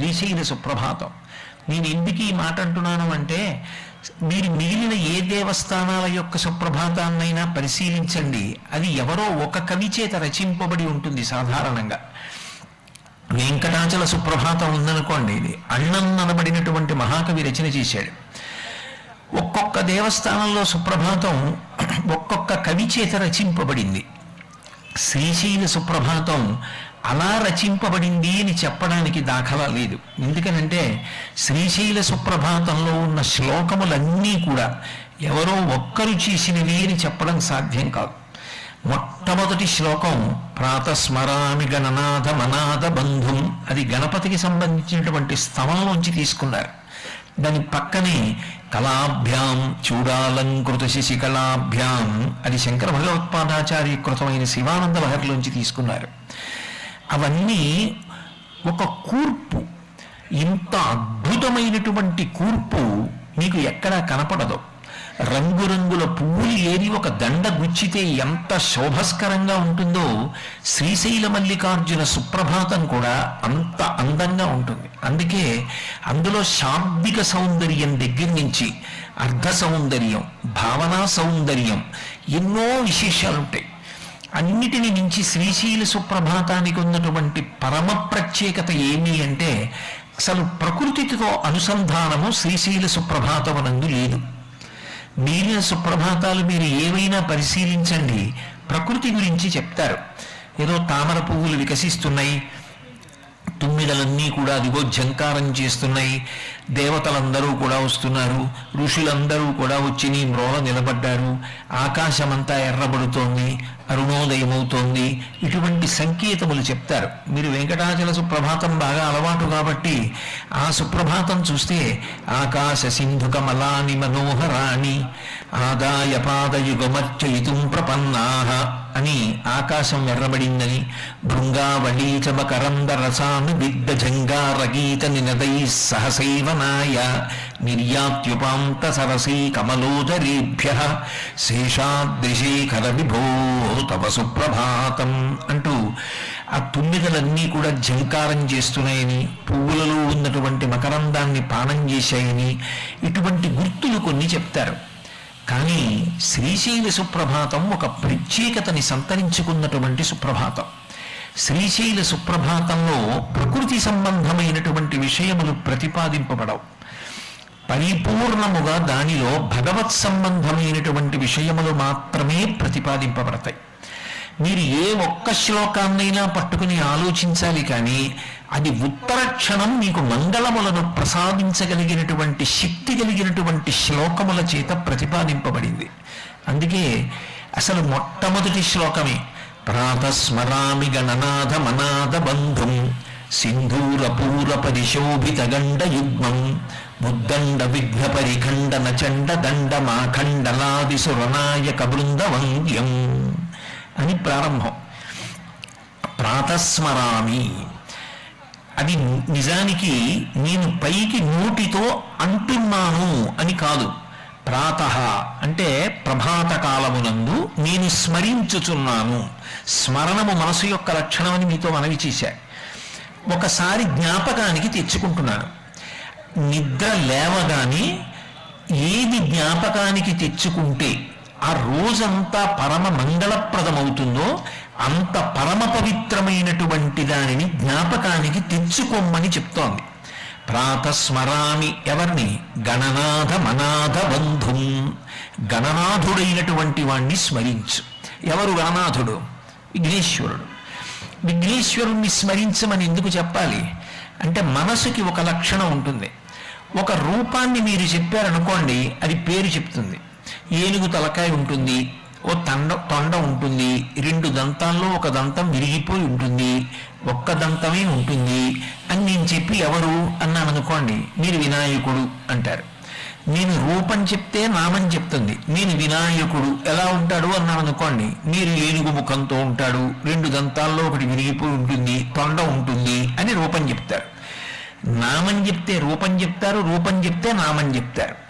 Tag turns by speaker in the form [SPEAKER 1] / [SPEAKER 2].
[SPEAKER 1] శ్రీశైల సుప్రభాతం. నేను ఎందుకు ఈ మాట అంటున్నాను అంటే మీరు మిగిలిన ఏ దేవస్థానాల యొక్క సుప్రభాతాన్నైనా పరిశీలించండి. అది ఎవరో ఒక కవి చేత రచింపబడి ఉంటుంది సాధారణంగా. వెంకటాచల సుప్రభాతం ఉందనుకోండి ఇది అన్నం అనబడినటువంటి మహాకవి రచన చేశాడు. ఒక్కొక్క దేవస్థానంలో సుప్రభాతం ఒక్కొక్క కవి చేత రచింపబడింది. శ్రీశైల సుప్రభాతం అలా రచింపబడింది అని చెప్పడానికి దాఖలా లేదు. ఎందుకనంటే శ్రీశైల సుప్రభాతంలో ఉన్న శ్లోకములన్నీ కూడా ఎవరో ఒక్కరు చేసినవి అని చెప్పడం సాధ్యం కాదు. మొట్టమొదటి శ్లోకం ప్రాతస్మరామి గణనాథ మనాథ బంధుం అది గణపతికి సంబంధించినటువంటి స్థవంలోంచి తీసుకున్నారు. దాని పక్కనే కళాభ్యాం చూడాలంకృత శిశికళాభ్యాం అది శంకర భగవత్పాదాచార్య కృతమైన శివానంద లహరిలోంచి తీసుకున్నారు. అవన్నీ ఒక కూర్పు. ఇంత అద్భుతమైనటువంటి కూర్పు మీకు ఎక్కడా కనపడదు. రంగురంగుల పువ్వులు ఏరి ఒక దండ గుచ్చితే ఎంత శోభస్కరంగా ఉంటుందో శ్రీశైల మల్లికార్జున సుప్రభాతం కూడా అంత అందంగా ఉంటుంది. అందుకే అందులో శాబ్దిక సౌందర్యం దగ్గర నుంచి అర్ధ సౌందర్యం భావనా సౌందర్యం ఎన్నో విశేషాలు ఉంటాయి అన్నిటిని మించి శ్రీశైల సుప్రభాతానికి ఉన్నటువంటి పరమ ప్రత్యేకత ఏమి అంటే అసలు ప్రకృతితో అనుసంధానము శ్రీశైల సుప్రభాతమునందు లేదు. మిగిలిన సుప్రభాతాలు మీరు ఏవైనా పరిశీలించండి ప్రకృతి గురించి చెప్తారు. ఏదో తామర పువ్వులు వికసిస్తున్నాయి తుమ్మిదలన్నీ కూడా అదిగో ఝంకారం చేస్తున్నాయి. దేవతలందరూ కూడా వస్తున్నారు. ఋషులందరూ కూడా వచ్చి నీ మ్రోల నిలబడ్డారు. ఆకాశమంతా ఎర్రబడుతోంది. అరుణోదయమవుతోంది. ఇటువంటి సంకేతములు చెప్తారు. మీరు వెంకటాచల సుప్రభాతం బాగా అలవాటు కాబట్టి ఆ సుప్రభాతం చూస్తే ఆకాశ సింధు కమలాని మనోహరాణి ఆదాయ పాదయుగమర్చయితుం ప్రపన్నాహ అని ఆకాశం ఎర్రబడిందని భృంగావళీచమకరంద రసాను దిగ్ధజంగారగీత నినదై సహసైవనాయ నిర్యాత్యుపాంత సరసీ కమలోదరీభ్య శేషాద్రిశేఖర విభో తవ సుప్రభాతం అంటూ ఆ తుమ్మిదలన్నీ కూడా జంకారం చేస్తున్నాయని పువ్వులలో ఉన్నటువంటి మకరందాన్ని పానం చేశాయని ఇటువంటి గుర్తులు కొన్ని చెప్తారు. కానీ శ్రీశైల సుప్రభాతం ఒక ప్రత్యేకతని సంతరించుకున్నటువంటి సుప్రభాతం. శ్రీశైల సుప్రభాతంలో ప్రకృతి సంబంధమైనటువంటి విషయములు ప్రతిపాదింపబడవు. పరిపూర్ణముగా దానిలో భగవత్ సంబంధమైనటువంటి విషయములు మాత్రమే ప్రతిపాదింపబడతాయి. మీరు ఏ ఒక్క శ్లోకాన్నైనా పట్టుకుని ఆలోచించాలి కానీ అది ఉత్తర క్షణం మీకు మంగళములను ప్రసాదించగలిగినటువంటి శక్తి కలిగినటువంటి శ్లోకముల చేత ప్రతిపాదింపబడింది. అందుకే అసలు మొట్టమొదటి శ్లోకమే ప్రాతస్మరామి గణనాథ మనాథ బంధుం సింధూర పూర పరిశోభిత గండ యుగ్మం ముద్దండ విఘ్న పరిఖండన చండ దండ మాఖండలాది సురనాయక బృందవంద్యం. అని ప్రారంభం. ప్రాతస్మరామి. అది నిజానికి నేను పైకి నోటితో అంటున్నాను అని కాదు. ప్రాత అంటే ప్రభాత కాలమునందు నేను స్మరించుచున్నాను. స్మరణము మనసు యొక్క లక్షణం అని మీతో మనవి చేశా. ఒకసారి జ్ఞాపకానికి తెచ్చుకుంటున్నాను. నిద్ర లేవగానే ఏది జ్ఞాపకానికి తెచ్చుకుంటే ఆ రోజంతా పరమ మంగళప్రదమవుతుందో అంత పరమ పవిత్రమైనటువంటి దానిని జ్ఞాపకానికి తెచ్చుకోమని చెప్తోంది. ప్రాతస్మరామి ఎవరిని? గణనాథ మనాథ బంధుం. గణనాథుడైనటువంటి వాణ్ణి స్మరించు. ఎవరు గణనాథుడు? విఘ్నేశ్వరుడు. విఘ్నేశ్వరుణ్ణి స్మరించమని ఎందుకు చెప్పాలి? అంటే మనసుకి ఒక లక్షణం ఉంటుంది. ఒక రూపాన్ని మీరు చెప్పారనుకోండి అది పేరు చెప్తుంది. ఏనుగు తలకాయ ఉంటుంది ఓ తండ తొండ ఉంటుంది రెండు దంతాల్లో ఒక దంతం విరిగిపోయి ఉంటుంది ఒక్క దంతమే ఉంటుంది అని నేను చెప్పి ఎవరు అన్నాను అనుకోండి మీరు వినాయకుడు అంటారు. నేను రూపం చెప్తే నామం చెప్తుంది నేను వినాయకుడు ఎలా ఉంటాడు అన్నాను అనుకోండి మీరు ఏనుగు ముఖంతో ఉంటాడు రెండు దంతాల్లో ఒకటి విరిగిపోయి ఉంటుంది తొండ ఉంటుంది అని రూపం చెప్తారు. నామం చెప్తే రూపం చెప్తారు రూపం చెప్తే నామం చెప్తారు.